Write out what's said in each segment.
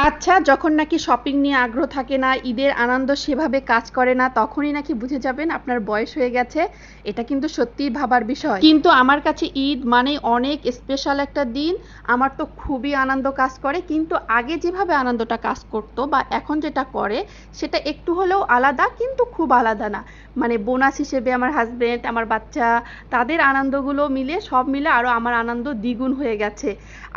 আচ্ছা যখন নাকি শপিং নিয়ে আগ্রহ থাকে না, ঈদের আনন্দ সেভাবে কাজ করে না, তখনই নাকি বুঝে যাবেন আপনার বয়স হয়ে গেছে। এটা কিন্তু সত্যিই ভাবার বিষয়। কিন্তু আমার কাছে ঈদ মানে অনেক স্পেশাল একটা দিন। আমার তো খুবই আনন্দ কাজ করে। কিন্তু আগে যেভাবে আনন্দটা কাজ করতো বা এখন যেটা করে, সেটা একটু হলেও আলাদা, কিন্তু খুব আলাদা না। মানে বোনাস হিসেবে আমার হাজবেন্ড আমার বাচ্চা, তাদের আনন্দগুলো মিলে, সব মিলে আরও আমার আনন্দ দ্বিগুণ হয়ে গেছে।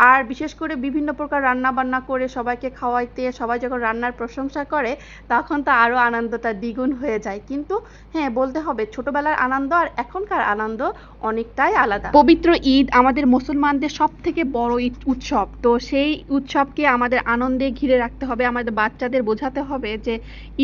আর বিশেষ করে বিভিন্ন প্রকার রান্না বান্না করে সবাইকে খাওয়াইতে, সবাই যখন রান্নার প্রশংসা করে, তখন তো আরও আনন্দটা দ্বিগুণ হয়ে যায়। কিন্তু হ্যাঁ বলতে হবে, ছোটবেলার আনন্দ আর এখনকার আনন্দ অনেকটাই আলাদা। পবিত্র ঈদ আমাদের মুসলমানদের সব থেকে বড় ঈদ উৎসব। তো সেই উৎসবকে আমাদের আনন্দে ঘিরে রাখতে হবে, আমাদের বাচ্চাদের বোঝাতে হবে যে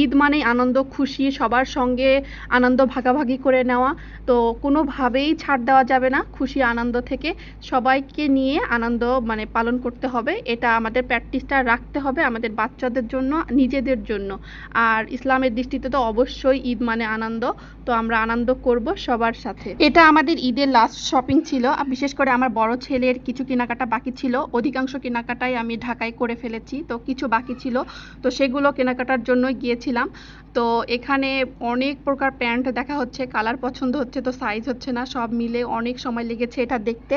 ঈদ মানেই আনন্দ, খুশি, সবার সঙ্গে আনন্দ ভাগাভাগি করে নেওয়া। তো কোনোভাবেই ছাড় দেওয়া যাবে না, খুশি আনন্দ থেকে সবাইকে নিয়ে আনন্দ মানে পালন করতে হবে। এটা আমাদের প্র্যাকটিসটা রাখতে হবে আমাদের বাচ্চাদের জন্য, নিজেদের জন্য। আর ইসলামের দৃষ্টিতে তো অবশ্যই ঈদ মানে আনন্দ, তো আমরা আনন্দ করব সবার সাথে। এটা আমাদের ঈদের লাস্ট শপিং ছিল বিশেষ করে আমার বড় ছেলের কিছু কেনাকাটা বাকি ছিল। অধিকাংশ কেনাকাটাই আমি ঢাকায় করে ফেলেছি, তো কিছু বাকি ছিল, তো সেগুলো কেনাকাটার জন্যই গিয়েছিলাম। তো এখানে অনেক প্রকার প্যান্ট দেখা হচ্ছে, কালার পছন্দ হচ্ছে, তো সাইজ হচ্ছে না, সব মিলে অনেক সময় লেগেছে এটা দেখতে।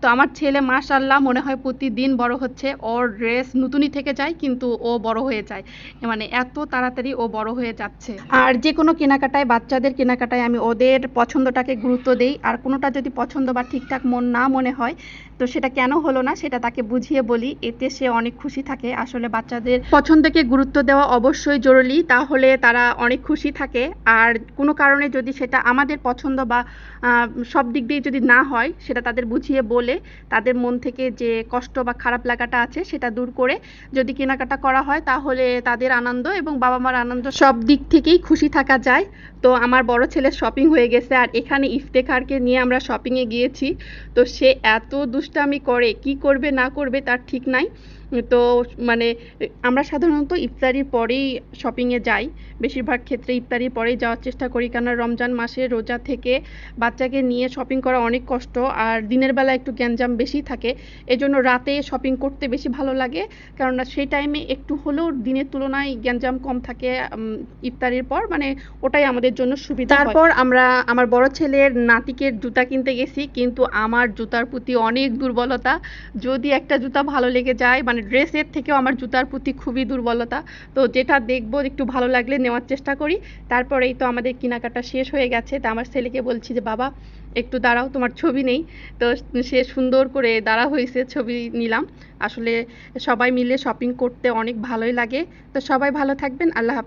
তো আমার ছেলে মাশাল্লাহ মনে হয় প্রতিদিন বড় হচ্ছে, ওর ড্রেস নতুনই থেকে যায়, কিন্তু ও বড় হয়ে যায়। মানে এত তাড়াতাড়ি ও বড় হয়ে যাচ্ছে। আর যে কোনো কেনাকাটায়, বাচ্চাদের কেনাকাটায় আমি ওদের পছন্দটাকে গুরুত্ব দেই। আর কোনোটা যদি পছন্দ বা ঠিকঠাক মন না মনে হয়, তো সেটা কেন হলো না, সেটা তাকে বুঝিয়ে বলি। এতে সে অনেক খুশি থাকে। আসলে বাচ্চাদের পছন্দকে গুরুত্ব দেওয়া অবশ্যই জরুরি। তাহলে তারা অনেক খুশি থাকে। আর কোনো কারণে যদি সেটা আমাদের পছন্দ বা সব দিক দিয়ে যদি না হয়, সেটা তাদের বুঝিয়ে বলে, তাদের মন থেকে যে কষ্ট বা খারাপ লাগাটা আছে, সেটা দূর করে যদি কেনাকাটা করা হয়, তাহলে তাদের আনন্দ এবং বাবা মার আনন্দ সব দিক থেকেই খুশি থাকা যায়। তো আমার বড় ছেলের শপিং হয়ে গেছে আর এখানে ইফতেখারকে নিয়ে আমরা শপিংয়ে গিয়েছি। তো সে এত দুষ্টামি করে, কি করবে না করবে তার ঠিক নাই। তো মানে আমরা সাধারণত ইফতারির পরেই শপিংয়ে যাই। বেশিরভাগ ক্ষেত্রে ইফতারির পরেই যাওয়ার চেষ্টা করি, কেননা রমজান মাসে রোজা থেকে বাচ্চাকে নিয়ে শপিং করা অনেক কষ্ট আর দিনের বেলা একটু গ্যাঞ্জাম বেশি থাকে। এজন্য রাতে শপিং করতে বেশি ভালো লাগে, কেননা সেই টাইমে একটু হলেও দিনের তুলনায় গ্যাঞ্জাম কম থাকে ইফতারির পর। মানে ওটাই আমাদের জন্য সুবিধা তারপর আমরা, আমার বড় ছেলের নাতিকের জুতা কিনতে গেছি, কিন্তু আমার জুতার প্রতি অনেক দুর্বলতা। যদি একটা জুতা ভালো লেগে যায় মানে ড্রেসের থেকেও আমার জুতার প্রতি খুবই দুর্বলতা। তো যেটা দেখব, একটু ভালো লাগলে নেওয়ার চেষ্টা করি। তারপরেই তো আমাদের কেনাকাটা শেষ হয়ে গেছে। তা আমার ছেলেকে বলছি যে, বাবা, একটু দাঁড়াও, তোমার ছবি নেই। তো সে সুন্দর করে দাঁড়া হয়েছে, ছবি নিলাম। আসলে সবাই মিলে শপিং করতে অনেক ভালোই লাগে। তো সবাই ভালো থাকবেন, আল্লাহ হাফেজ।